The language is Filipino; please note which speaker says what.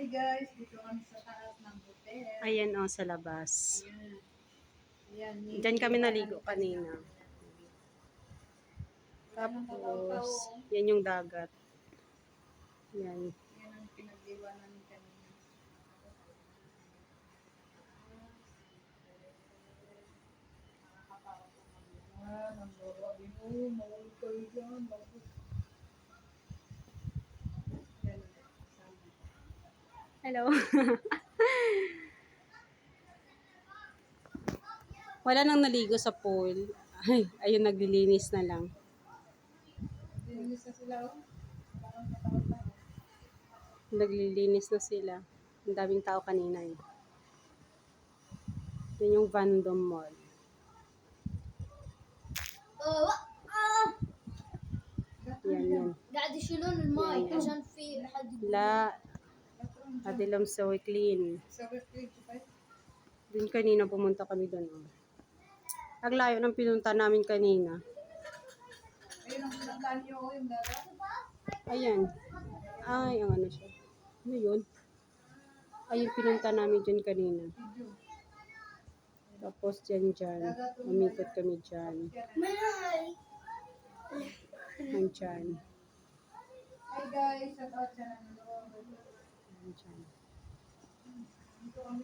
Speaker 1: Hi guys, dito kami sa taas ng hotel.
Speaker 2: Ayan o, sa labas.
Speaker 1: Ayan. Ayan,
Speaker 2: Diyan kami naligo kanina. Tapos, yan yung dagat. Yan.
Speaker 1: Yan ang pinag-iwanan kanina. Ah, ang grabe mo. Mawal kayo dyan. Bakit? Yan, sama.
Speaker 2: Hello. Wala nang naligo sa pool. Ay, ayun, naglilinis na lang.
Speaker 1: Dinilis na sila, oh. Parang katawan na.
Speaker 2: Naglilinis na sila. Ang daming tao kanina eh. Yan yung Vandom Mall. Yan, yan.
Speaker 3: قاعد يشيلون الماي
Speaker 2: يعني.
Speaker 3: عشان في حد يقول
Speaker 2: La, Adilam clean.
Speaker 1: Sa yun.
Speaker 2: Dun kanina pumunta kami doon. Oh. Ang layo ng pinunta namin kanina.
Speaker 1: Ayun ang pinagdaan niyo, yung dagat.
Speaker 2: Ayan. Ay, ang ano siya. Ano yun? Ay, yung pinunta namin dyan kanina. Tapos dyan dyan. Umikot kami dyan.
Speaker 1: Yan.
Speaker 2: Nandyan.
Speaker 1: Hi guys, shout out sa nanonood.
Speaker 2: Nandyan.
Speaker 1: Dito kami